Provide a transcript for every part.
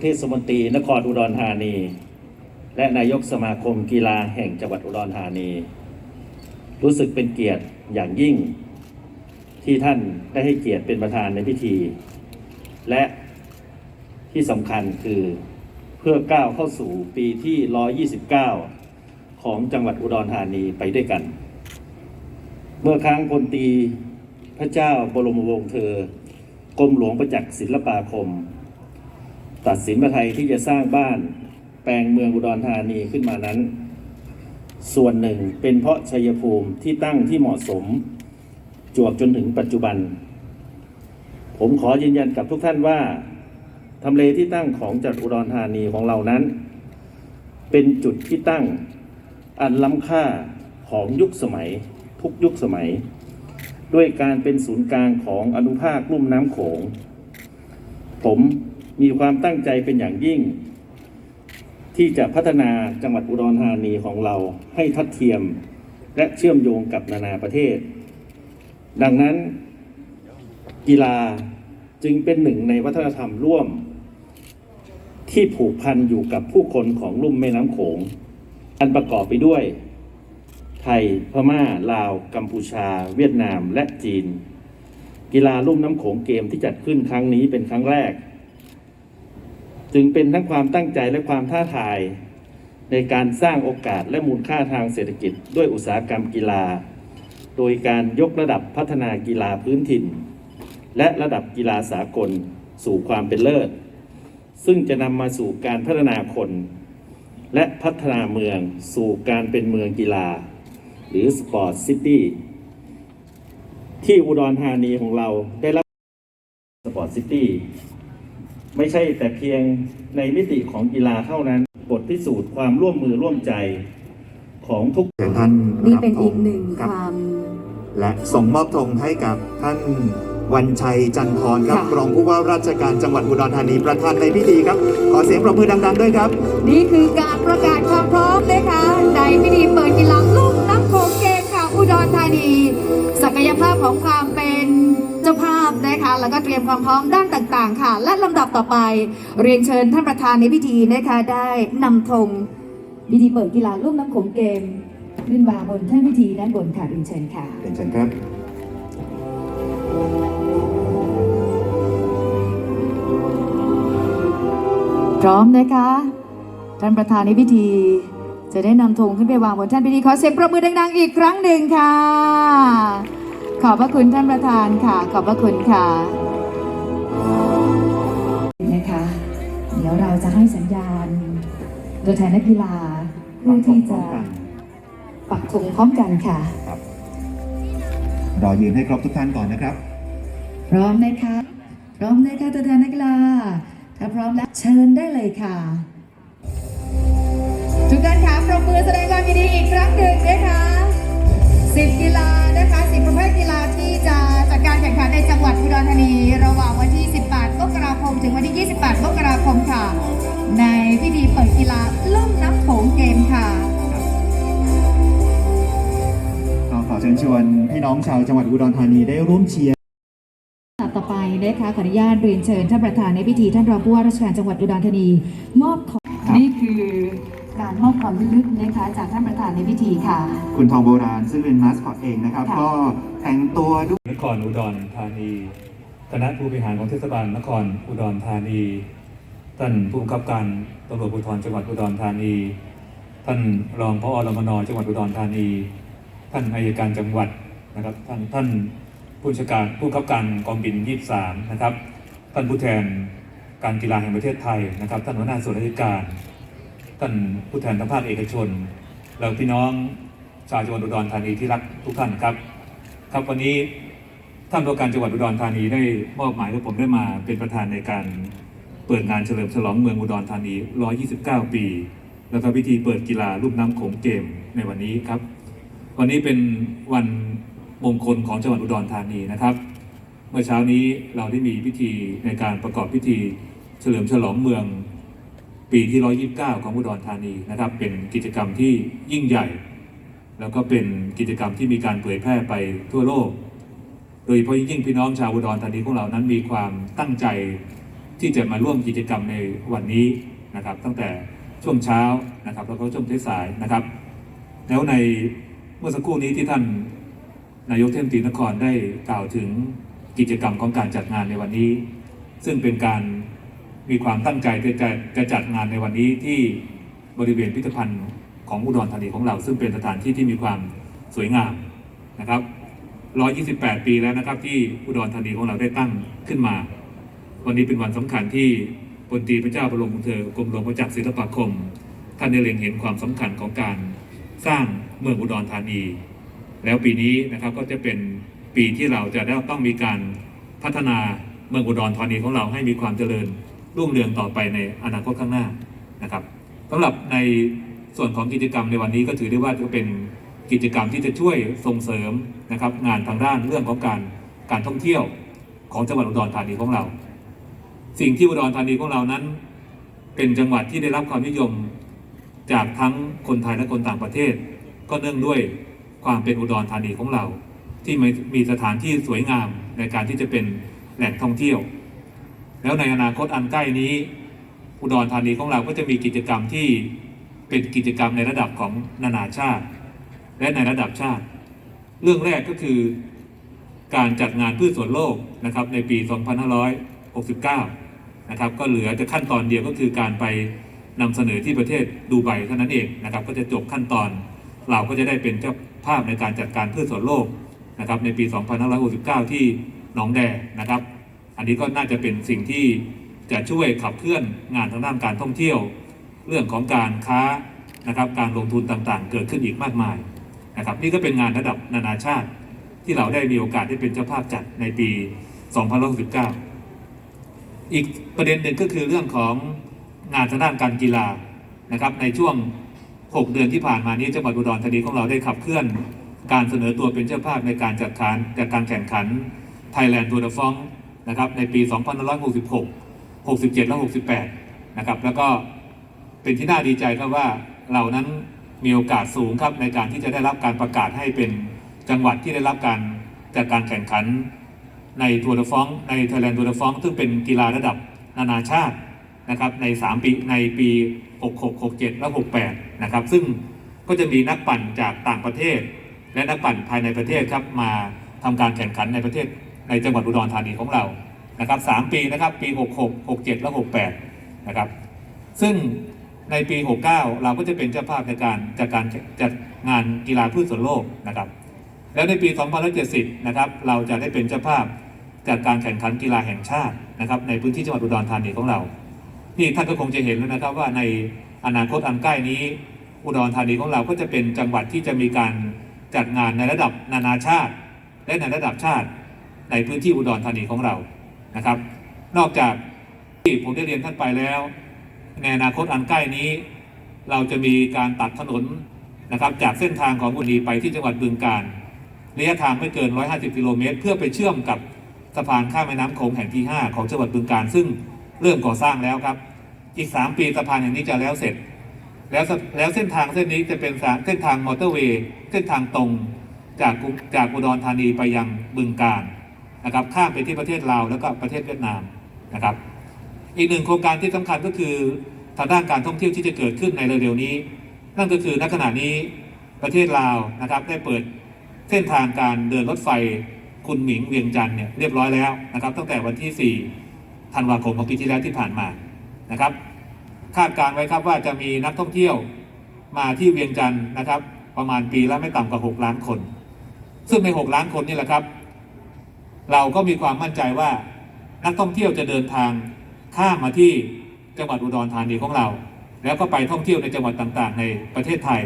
เทศมนตรีนครอุดรธานี และนายกสมาคมกีฬาแห่งจังหวัดอุดรธานี รู้สึกเป็นเกียรติอย่างยิ่ง ที่ท่านได้ให้เกียรติเป็นประธานในพิธี และที่สำคัญคือเพื่อก้าวเข้าสู่ปีที่ 129 ของจังหวัดอุดรธานีไปด้วยกัน เมื่อครั้งพลตีพระเจ้าบรมวงศ์เธอกรมหลวงประจักษ์ศิลปาคม ตัดสินพระไทยที่จะสร้างบ้านแปลงเมืองอุดรธานีขึ้นมานั้น ส่วนหนึ่งเป็นเพราะชัยภูมิที่ตั้งที่เหมาะสม จวบจนถึงปัจจุบัน ผมขอยืนยันกับทุกท่านว่าทำเลที่ตั้งของจังหวัดอุดรธานีของเรานั้น เป็นจุดที่ตั้งอันล้ำค่าของยุคสมัย ทุกยุคสมัย ด้วยการเป็นศูนย์กลางของอนุภาคลุ่มน้ำโขง ผม มีความตั้งใจเป็นอย่างยิ่ง ที่จะพัฒนาจังหวัดอุดรธานีของเราให้ทัดเทียมและเชื่อมโยงกับนานาประเทศ ดังนั้น กีฬาจึงเป็นหนึ่งในวัฒนธรรมร่วม ที่ผูกพันอยู่กับผู้คนของลุ่มแม่น้ำโขง อันประกอบไปด้วย ไทย พม่า ลาว กัมพูชา เวียดนาม และจีน กีฬาลุ่มน้ำโขงเกมที่จัดขึ้นครั้งนี้เป็นครั้งแรก จึงเป็นทั้งความตั้งใจและความท้าทาย ในการสร้างโอกาสและมูลค่าทางเศรษฐกิจ ด้วยอุตสาหกรรมกีฬา โดยการยกระดับพัฒนากีฬาพื้นถิ่น และระดับกีฬาสากลสู่ความเป็นเลิศ ซึ่งจะนำมาสู่การพัฒนาคน และพัฒนาเมืองสู่การเป็นเมืองกีฬา หรือสปอร์ตซิตี้ที่อุดรธานีของเราได้รับสปอร์ตซิตี้ ไม่ใช่แต่เพียงในมิติของกีฬาเท่านั้น บทพิสูจน์ความร่วมมือร่วมใจของทุกเชิญท่านนี่รับเป็นธอีกหนึ่งคครับวามและส่งมอบธงให้กับท่านวันชัยจันทร์ครับค่ะรองผู้ว่าราชการจังหวัดอุดรธานีประธานในพิธีครับ ขอเสียงปรบมือดัง ๆ ด้วยครับ นี่คือการประกาศความพร้อมนะคะใน แล้วก็เตรียมความพร้อมด้านต่างๆ ค่ะ และลำดับต่อไปเรียนเชิญท่านประธานในพิธีนะคะได้นำธงพิธีเปิดกีฬาลุ่มน้ำโขงเกมขึ้นมาบนแท่นพิธีด้านบนค่ะเรียนเชิญค่ะเรียนเชิญครับพร้อมนะคะ ท่านประธานในพิธี จะได้นำธงขึ้นไปวางบนแท่นพิธีขอเสียงประมือดังๆอีกครั้งหนึ่งค่ะ ขอบพระคุณท่านประธานค่ะ ขอบพระคุณค่ะนะคะ เดี๋ยวเราจะให้สัญญาณตัวแทนนักกีฬาเพื่อที่จะปักธงพร้อมกันค่ะรอยืนให้ครบทุกท่านก่อนนะครับ พร้อมนะคะพร้อมนะคะตัวแทนนักกีฬาถ้าพร้อมแล้วเชิญได้เลยค่ะ ทุกท่านคะปรบมือแสดงความยินดีอีกครั้งหนึ่งนะคะสิบกีฬานะคะสิบประเภท กีฬาที่จะจัดการแข่งขันในจังหวัดอุดรธานี ระหว่างวันที่ 18มกราคม ถึงวันที่ 28มกราคมค่ะ ในพิธีเปิดกีฬาลุ่มน้ำโขงเกมค่ะก็ขอเชิญชวนพี่น้องชาวจังหวัดอุดรธานีได้ร่วมเชียร์ต่อไปนะคะขออนุญาตเรียนเชิญท่านประธานในพิธีท่านรองผู้ว่าราชการจังหวัดอุดรธานีมอบของครับนี่คือ การมอบความลึกนะคะจากท่านประธานในพิธีค่ะ คุณทองโบราณซึ่งเป็นมาสคอตเองนะครับ ค่ะ ก็แต่งตัวด้วย นครอุดรธานี คณะผู้บริหารของเทศบาลนครอุดรธานี ท่านผู้บังคับการตำรวจภูธรจังหวัดอุดรธานี ท่านรองพอรมนจังหวัดอุดรธานี ท่านอายการจังหวัดนะครับ ท่านท่านผู้บัญชาการผู้บังคับการกองบิน 23 นะครับ ท่านผู้แทนการกีฬาแห่งประเทศไทยนะครับ ท่านหัวหน้าส่วนราชการ ท่านผู้แทนทางภาคเอกชนแล้วพี่น้องชาวจังหวัดอุดรธานีที่รักทุกท่านครับ ครับวันนี้ท่านผู้การจังหวัดอุดรธานีได้มอบหมายให้ผมได้มาเป็นประธานในการเปิดงานเฉลิมฉลองเมืองอุดรธานี 129 ปี แล้วก็พิธีเปิดกีฬาลูกน้ำโขงเกมในวันนี้ครับ วันนี้เป็นวันมงคลของจังหวัดอุดรธานีนะครับ เมื่อเช้านี้เราได้มีพิธีในการประกอบพิธีเฉลิมฉลองเมือง ปีที่ 129 ของอุดรธานีนะครับ เป็นกิจกรรมที่ยิ่งใหญ่ แล้วก็เป็นกิจกรรมที่มีการเผยแพร่ไปทั่วโลก โดยเฉพาะยิ่งพี่น้องชาวอุดรธานีของเรานั้นมีความตั้งใจที่จะมาร่วมกิจกรรมในวันนี้นะครับ ตั้งแต่ช่วงเช้านะครับ แล้วก็ช่วงสายนะครับ แล้วในเมื่อสักครู่นี้ที่ท่านนายกเทพตรีนครได้กล่าวถึงกิจกรรมของการจัดงานในวันนี้ ซึ่งเป็นการ มีความตั้งใจจะจะจัดงานในวันนี้ที่บริเวณพิพิธภัณฑ์ของอุดรธานีของเรา ซึ่งเป็นสถานที่ที่มีความสวยงามนะครับ 128 ปีแล้วนะครับ ที่อุดรธานีของเราได้ตั้งขึ้นมา วันนี้เป็นวันสำคัญที่พลตรีพระเจ้าบรมวงศ์เธอกรมหลวงประจักษ์ศิลปาคม ท่านได้เล็งเห็นความสำคัญของการสร้างเมืองอุดรธานี แล้วปีนี้นะครับก็จะเป็นปีที่เราจะได้ต้องมีการพัฒนาเมืองอุดรธานีของเราให้มีความเจริญ รุ่งเรืองต่อไปในอนาคตข้างหน้านะครับสำหรับในส่วนของกิจกรรมในวันนี้ก็ถือได้ว่าจะเป็นกิจกรรมที่จะช่วยส่งเสริมนะครับงานทางด้านเรื่องของการการท่องเที่ยวของจังหวัดอุดรธานีของเรา สิ่งที่อุดรธานีของเรานั้น เป็นจังหวัดที่ได้รับความนิยมจากทั้งคนไทยและคนต่างประเทศ ก็เนื่องด้วยความเป็นอุดรธานีของเรา ที่มีมีสถานที่สวยงามในการที่จะเป็นแหล่งท่องเที่ยว แล้วในอนาคตอันใกล้นี้ อุดรธานีของเราก็จะมีกิจกรรมที่เป็นกิจกรรมในระดับของนานาชาติ และในระดับชาติ เรื่องแรกก็คือการจัดงานพืชสวนโลกนะครับในปี 2569 นะครับก็เหลือแต่ขั้นตอนเดียวก็คือการไปนำเสนอที่ประเทศดูไบเท่านั้นเองนะครับก็จะจบขั้นตอนเราก็จะได้เป็นเจ้าภาพในการจัดการพืชสวนโลกนะครับในปี 2569 ที่หนองแดนะครับ อันนี้ก็น่าจะเป็นสิ่งที่จะช่วยขับเคลื่อนงานทางด้านการท่องเที่ยว เรื่องของการค้านะครับการลงทุนต่างๆ เกิดขึ้นอีกมากมายนะครับนี่ก็เป็นงานระดับนานาชาติ ที่เราได้มีโอกาสได้เป็นเจ้าภาพจัดในปี2569อีกประเด็นหนึ่งก็คือเรื่องของงานทางด้านการกีฬานะครับในช่วง 6 เดือนที่ผ่านมานี้จังหวัดอุดรธานีของเราได้ขับเคลื่อนการเสนอตัวเป็นเจ้าภาพในการจัดการจัดการแข่งขัน Thailand Tour de France นะครับในปี 2566 67 และ 68 นะครับ แล้วก็เป็นที่น่าดีใจครับว่าเรานั้นมีโอกาสสูงครับในการที่จะได้รับการประกาศให้เป็นจังหวัดที่ได้รับการจัดการแข่งขันในทัวร์ดฟองในไทยแลนด์ทัวร์ดฟองซึ่งเป็นกีฬาระดับนานาชาตินะครับใน 3 ปีในปี 66 67 และ 68 นะครับ ซึ่งก็จะมีนักปั่นจากต่างประเทศ และนักปั่นภายในประเทศครับมาทำการแข่งขันในประเทศ ในจังหวัดอุดรธานีของเรานะครับ3ปีนะครับปี 66 67 และ 68 นะครับ ซึ่งในปี 69 เราก็จะเป็นเจ้าภาพในการจัดการจัดงานกีฬาพืชสวนโลกนะครับ แล้วในปี 2070 นะครับ เราจะได้เป็นเจ้าภาพจัดการแข่งขันกีฬาแห่งชาตินะครับในพื้นที่จังหวัดอุดรธานีของเรานี่ท่านก็คงจะเห็นแล้วนะครับว่าในอนาคตอันใกล้นี้ อุดรธานีของเราก็จะเป็นจังหวัดที่จะมีการจัดงานในระดับนานาชาติ และในระดับชาติ ในพื้นที่อุดรธานีของเรานะครับ นอกจากที่ผมได้เรียนท่านไปแล้ว ในอนาคตอันใกล้นี้ เราจะมีการตัดถนนนะครับจากเส้นทางของบุรีไปที่จังหวัดบึงกาฬระยะทางไม่เกิน 150 กิโลเมตร เพื่อไปเชื่อมกับสะพานข้ามแม่น้ำโขงแห่งที่ 5 ของจังหวัดบึงกาฬซึ่งเริ่มก่อสร้างแล้วครับ อีก 3 ปีสะพานแห่งนี้จะแล้วเสร็จ แล้วแล้วเส้นทางเส้นนี้จะเป็นเส้นทางมอเตอร์เวย์เส้นทางตรงจากจากอุดรธานีไปยังบึงกาฬ นะครับข้ามไปที่ประเทศลาวแล้วก็ประเทศเวียดนามนะครับ อีกหนึ่งโครงการที่สำคัญก็คือทางด้านการท่องเที่ยวที่จะเกิดขึ้นในเร็วๆนี้ นั่นก็คือณขณะนี้ประเทศลาวนะครับได้เปิดเส้นทางการเดินรถไฟคุณหมิงเวียงจันทร์เนี่ยเรียบร้อยแล้วนะครับตั้งแต่วันที่ 4 ธันวาคมของปีที่แล้วที่ผ่านมานะครับคาดการไว้ครับว่าจะมีนักท่องเที่ยวมาที่เวียงจันทร์นะครับ ประมาณปีละไม่ต่ำกว่า 6 ล้านคน ซึ่งใน 6 ล้านคนนี่แหละครับ เราก็มีความมั่นใจว่านักท่องเที่ยวจะเดินทางข้ามมาที่จังหวัดอุดรธานีของเรา แล้วก็ไปท่องเที่ยวในจังหวัดต่างๆ ในประเทศไทย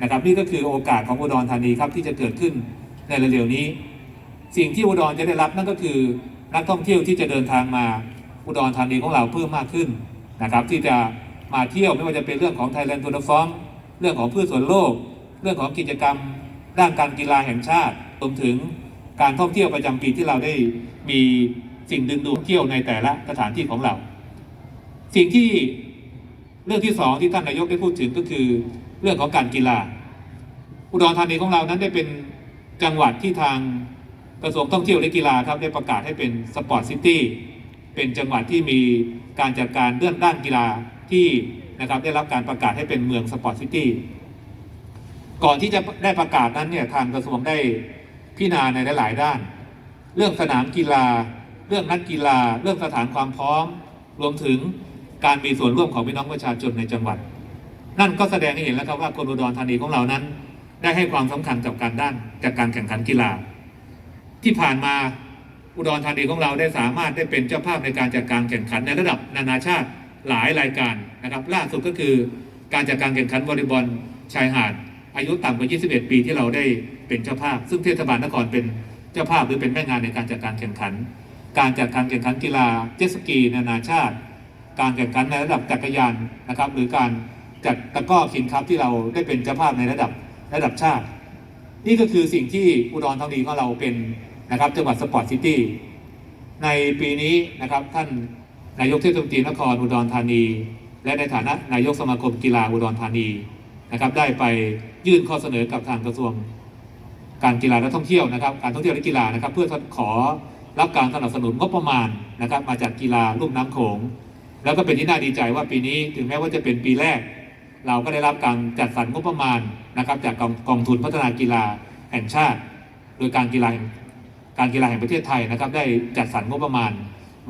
นะครับ นี่ก็คือโอกาสของอุดรธานีครับที่จะเกิดขึ้นในเร็วๆนี้ สิ่งที่อุดรจะได้รับนั่นก็คือนักท่องเที่ยวที่จะเดินทางมาอุดรธานีของเราเพิ่มมากขึ้นนะครับที่จะมาเที่ยวไม่ว่าจะเป็นเรื่องของ Thailand Tour de France เรื่องของพืชสวนโลก เรื่องของกิจกรรมด้านการกีฬาแห่งชาติรวมถึง การท่องเที่ยวประจำปีที่เราได้มีสิ่งดึงดูดเที่ยวในแต่ละสถานที่ของเรา สิ่งที่เรื่องที่สองที่ท่านนายกได้พูดถึงก็คือเรื่องของการกีฬา อุดรธานีของเรานั้นได้เป็นจังหวัดที่ทางกระทรวงท่องเที่ยวและกีฬาครับได้ประกาศให้เป็นสปอร์ตซิตี้เป็นจังหวัดที่มีการจัดการเรื่องด้านกีฬาที่นะครับได้รับการประกาศให้เป็นเมืองสปอร์ตซิตี้ก่อนที่จะได้ประกาศนั้นเนี่ยทางกระทรวงได้ พิจารณาในหลายๆด้าน เรื่องสนามกีฬา เรื่องนักกีฬา เรื่องสถานความพร้อม รวมถึงการมีส่วนร่วมของพี่น้องประชาชนในจังหวัด นั่นก็แสดงให้เห็นแล้วครับว่าคนอุดรธานีของเรานั้น ได้ให้ความสำคัญกับการด้านจากการแข่งขันกีฬา ที่ผ่านมาอุดรธานีของเราได้สามารถได้เป็นเจ้าภาพในการจัดการแข่งขันในระดับนานาชาติหลายรายการนะครับ ล่าสุดก็คือการจัดการแข่งขันวอลเลย์บอลชายหาด อายุต่ำกว่า 21 ปีที่เราได้เป็นเจ้าภาพ ซึ่งเทศบาลนครเป็นเจ้าภาพหรือเป็นแม่งานในการจัดการแข่งขัน การจัดการแข่งขันกีฬาเจ็ตสกีนานาชาติ การแข่งขันในระดับจักรยานนะครับ หรือการจัดตะก้อคินคัพที่เราได้เป็นเจ้าภาพในระดับระดับชาติ นี่ก็คือสิ่งที่อุดรธานีของเราเป็นนะครับจังหวัดสปอร์ตซิตี้ในปีนี้นะครับท่านนายกเทศมนตรีนครอุดรธานี และในฐานะนายกสมาคมกีฬาอุดรธานี นะครับ ได้ไปยื่นข้อเสนอกับทางกระทรวงการกีฬาและท่องเที่ยวนะครับ การท่องเที่ยวและกีฬานะครับ เพื่อขอรับการสนับสนุนงบประมาณนะครับ มาจากกีฬาลูกน้ำโขงแล้วก็เป็นที่น่าดีใจว่าปีนี้ถึงแม้ว่าจะเป็นปีแรก เราก็ได้รับการจัดสรรงบประมาณนะครับ จากกองกองทุนพัฒนากีฬาแห่งชาติ โดยการกีฬาการกีฬาแห่งประเทศไทยนะครับ ได้จัดสรรงบประมาณ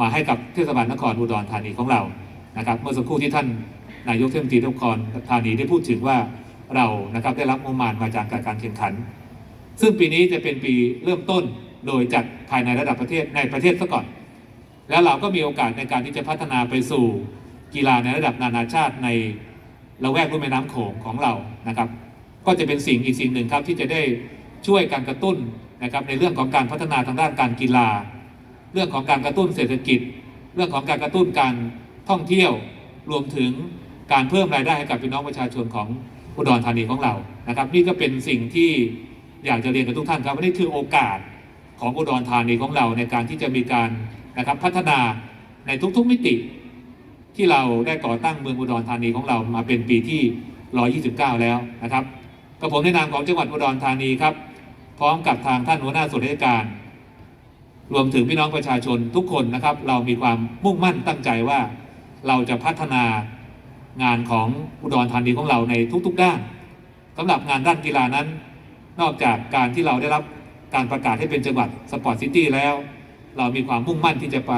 มาให้กับเทศบาลนครอุดรธานีของเรานะครับ เมื่อสักครู่ที่ท่าน นายกเทศมนตรีนครธานีได้พูดถึงว่าเรานะครับได้รับงบประมาณมาจากการแข่งขัน ซึ่งปีนี้จะเป็นปีเริ่มต้นโดยจัดภายในระดับประเทศในประเทศซะก่อน แล้วเราก็มีโอกาสในการที่จะพัฒนาไปสู่กีฬาในระดับนานาชาติในละแวกลุ่มแม่น้ำโขงของเรานะครับ ก็จะเป็นสิ่งอีกสิ่งหนึ่งครับที่จะได้ช่วยการกระตุ้นนะครับในเรื่องของการพัฒนาทางด้านการกีฬา เรื่องของการกระตุ้นเศรษฐกิจ เรื่องของการกระตุ้นการท่องเที่ยวรวมถึง การเพิ่มรายได้ให้กับพี่น้องประชาชนของอุดรธานีของเรานะครับ นี่ก็เป็นสิ่งที่อยากจะเรียนกับทุกท่านครับว่านี่คือโอกาสของอุดรธานีของเราในการที่จะมีการนะครับพัฒนาในทุกๆมิติ ที่เราได้ก่อตั้งเมืองอุดรธานีของเรามาเป็นปีที่ 129 แล้วนะครับกับผมในนามของจังหวัดอุดรธานีครับ พร้อมกับทางท่านหัวหน้าส่วนราชการ รวมถึงพี่น้องประชาชนทุกคนนะครับ เรามีความมุ่งมั่นตั้งใจว่าเราจะพัฒนา งานของอุดรธานีของเราในทุกๆด้านสำหรับงานด้านกีฬานั้น นอกจากการที่เราได้รับการประกาศให้เป็นจังหวัดสปอร์ตซิตี้แล้ว เรามีความมุ่งมั่นที่จะป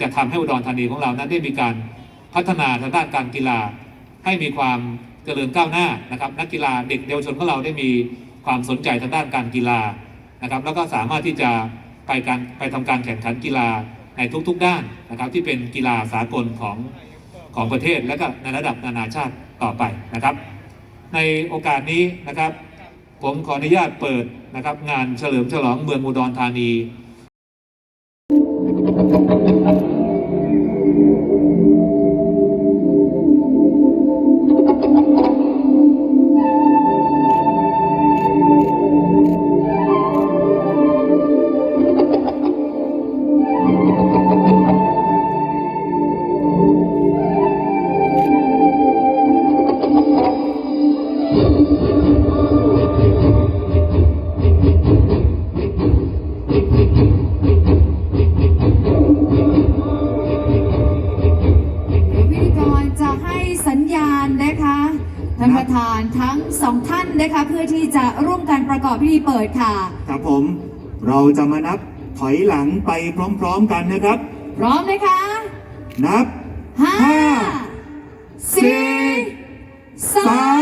จะทำให้อุดรธานีของเรานั้นได้มีการพัฒนาทางด้านการกีฬา ให้มีความเจริญก้าวหน้านะครับ นักกีฬาเด็กเยาวชนของเราได้มีความสนใจทางด้านการกีฬานะครับ แล้วก็สามารถที่จะไปการไปทำการแข่งขันกีฬาในทุกๆด้านนะครับ ที่เป็นกีฬาสากลของ ของประเทศและก็ในระดับนานาชาติต่อไปนะครับ ในโอกาสนี้นะครับ ผมขออนุญาตเปิดนะครับ งานเฉลิมฉลองเมืองอุดรธานีเดี๋ ประธานทั้งสองท่านนะคะเพื่อที่จะร่วมกันประกอบพิธีเปิดค่ะ ครับผมเราจะมานับถอยหลังไปพร้อมๆกันนะครับ พร้อมไหมคะ นับห้าห้าสี่สาม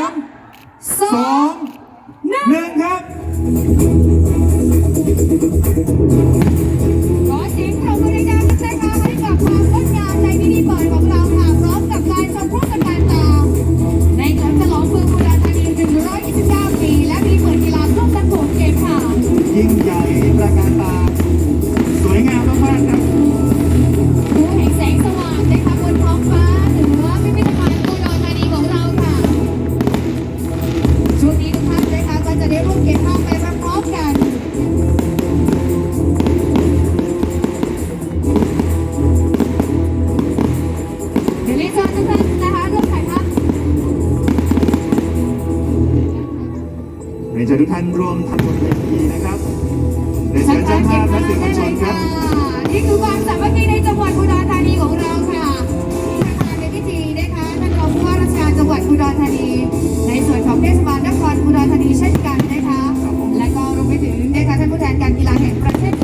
แทนการกีฬาแห่งประเทศ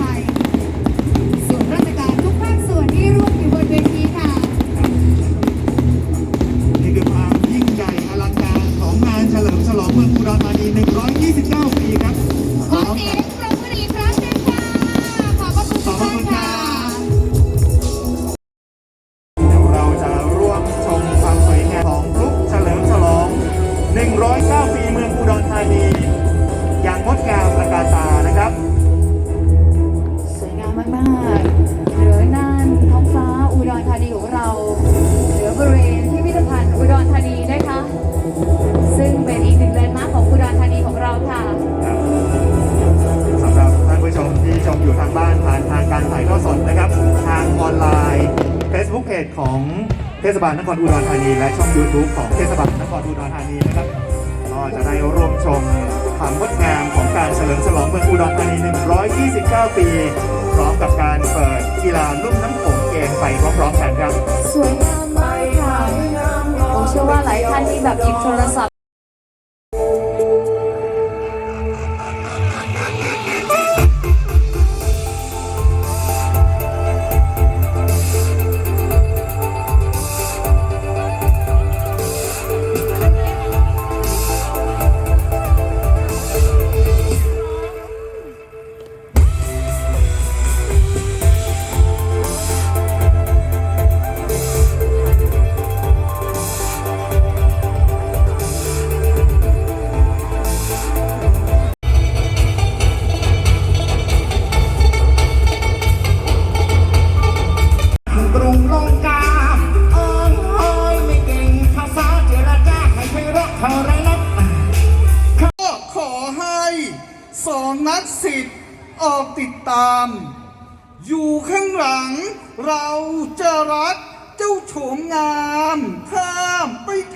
ทศบาลนครอุดรธานี และช่อง YouTube ของเทศบาลนครอุดรธานีนะครับก็จะได้ร่วมชมความงดงามของการเฉลิมฉลองเมืองอุดรธานี 129 ปี พร้อมกับการเปิดกีฬาลุ่มน้ำโขงเกมไปพร้อมๆกันครับ สวยงามมากค่ะผมเชื่อว่าหลายท่านที่แบบหยิบโทรศัพท์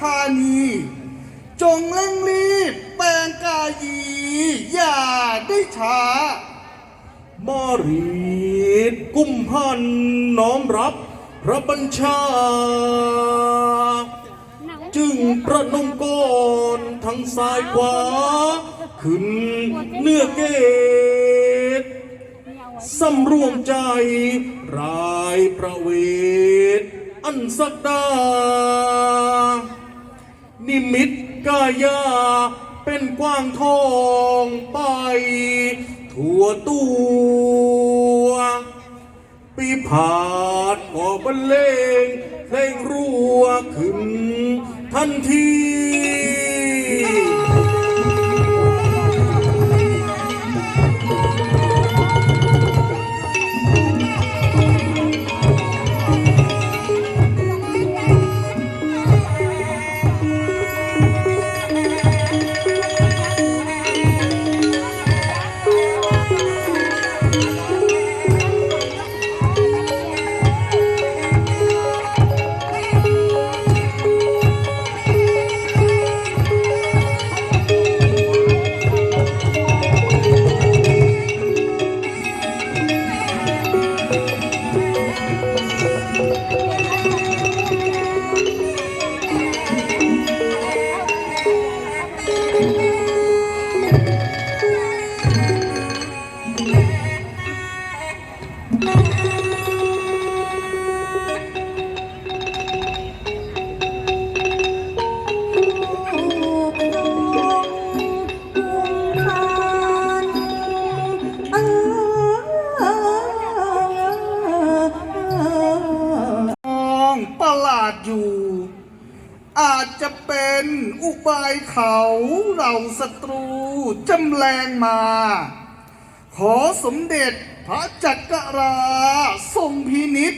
ธานี จงเร่งรีบแปลงกายี อย่าได้ช้ามารีดกุมพันน้อมรับพระบัญชา จึงประนมก่อนทั้งซ้ายขวา ขึ้นเนื้อเกตสำรวมใจรายประเวทอันสักดา นิมิตกายา เป็นกว้างทองไป ทั่วตัวปีผาดขอบรรเลงเพลงรัวขึ้นทันที ม ศัตรูจำแรงมา ขอสมเด็จพระจักราทรงพินิษ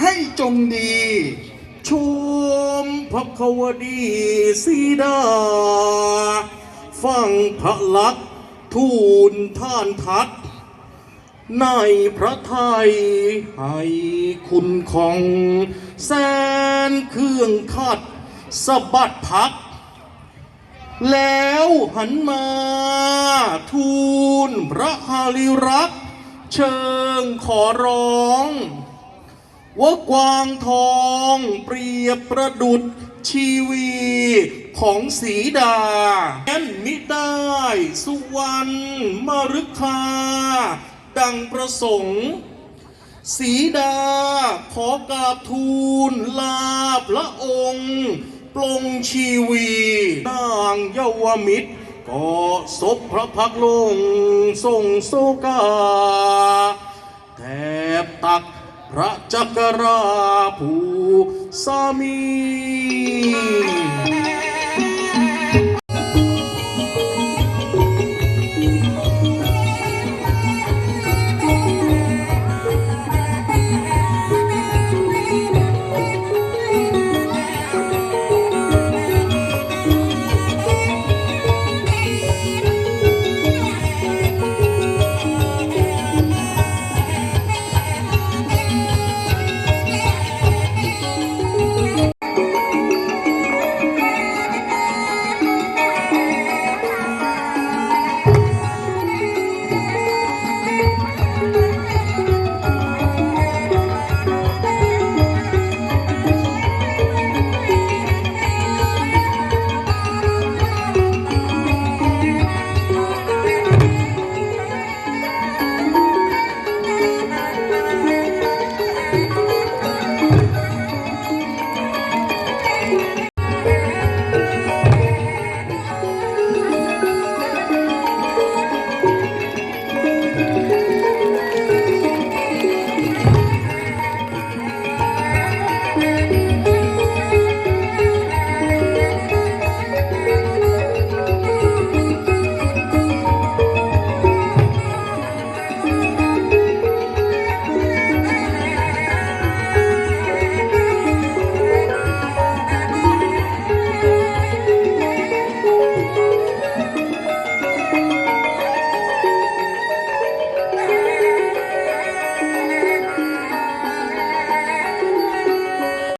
ให้จงดีชมพระควดีสีดา ฟังพระลักษณ์ทูลท่านทัด ในพระไทยให้คุณของ แสนเครื่องขัดสะบัดพัก แล้วหันมาทูลพระฮาริรักษ์เชิงขอร้องว่ากวางทองเปรียบประดุดชีวีของสีดาแอนมิได้สุวรรณมรึกคา ดังประสงค์ สีดาขอกราบทูลลาพระองค์ ปลงชีวีนางเยาวมิตรก็ศพพระพักลงทรงโซกาแทบตักพระจักราผู้สามี